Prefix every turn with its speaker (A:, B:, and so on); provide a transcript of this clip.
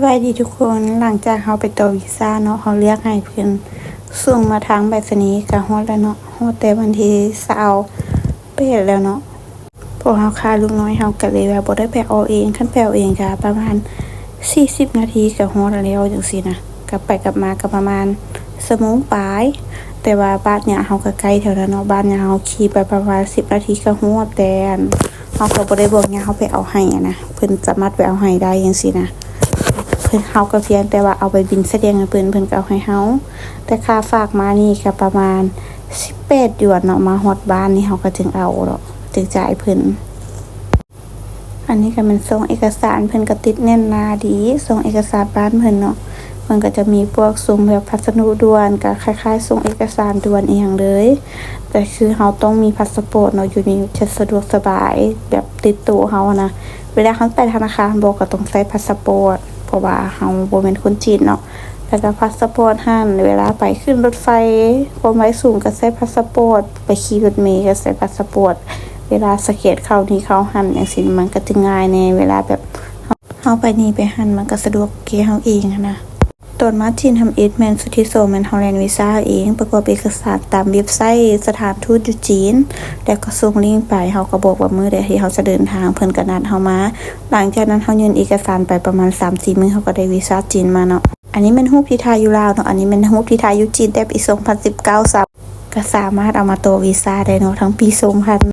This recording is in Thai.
A: บายดีทุกคนหลังจากเขาไปต่อวีซ่าเนาะเขาเรียกให้เพื่อนส่งมาทางไปรษณีย์กับฮอดแล้วเนาะฮอดแต่วันที่สาร์เป็ดแล้วเนาะพวกเขาคาลูกน้อยเขาก็เลยว่าบ่ได้ไปเอาเองคันไปเอาเองก็ประมาณ40นาทีก็ฮอดแล้วจังซี่นะกลับไปกลับมาก็ประมาณชั่วโมงปลาย แต่ว่าบ้านเนี่ยเขาก็ใกล้แถวนั้นเนาะบ้านเนี่ยเขาขี่ไปประมาณ10นาทีก็ฮอดแต่อันเขาก็บ่ได้บอกเนี่ยเขาไปเอาให้นะเพิ่อนสามารถไปเอาให้ได้จังซี่นะ พิ่นเฮาก็เพียงแต่ว่าเอาไปบินแสดงให้เพิ่นเพิ่นก็เอาให้เฮาแต่ค่าฝากมานี่ก็ประมาณ18หยวนเนาะมาฮอดบ้านนี่เฮาก็จึงเอาเนาะจึงจ่ายเพิ่นอันนี้ก็เป็นส่งเอกสารเพิ่นก็ติดแน่นหนาดีส่งเอกสารบ้านเพิ่นเนาะมันก็จะมีพวกส่งแบบพัสดุด่วนก็คล้ายๆส่งเอกสารด่วนเอียงเลย แต่คือเฮาต้องมีพาสปอร์ตเนาะอยู่นี่จะสะดวกสบายแบบติดตัวเฮานะ เวลาเขาไปธนาคารบอกก็ต้องใช้พาสปอร์ต ราะว่าเฮาบ่แม่นคนจีนเนาะแล้วก็พาสปอร์ตหันเวลาไปขึ้นรถไฟความไว้สูงก็ใช้พาสปอร์ตไปขี่รถเมล์ก็ใช้พาสปอร์ตเวลาสเกตเข้านี่เข้าหันอย่างสิมันก็จะง่ายในเวลาแบบเฮาไปนี่ไปหันมันก็สะดวกเกเฮาเองนะ ตนมาจีนทำเอสแมนสุทธิโซแมนฮอลแลนด์วีซ่าเอง ประกอบเอกสารตามเว็บไซต์สถานทูตอยู่จีนแล้วก็ส่งลิงก์ไปเฮาก็บอกว่ามือใดที่เฮาจะเดินทางเพิ่นก็นัดเฮามา หลังจากนั้นเฮายื่นเอกสารไปประมาณ3-4มื้อเฮาก็ได้วีซ่าจีนมาเนาะอันนี้เป็นรูปที่ถ่ายอยู่ลาวเนาะอันนี้เป็นรูปที่ถ่ายอยู่จีนแต่ปี2019ซับก็สามารถเอามาตัววีซ่าได้เนาะทั้งปี2000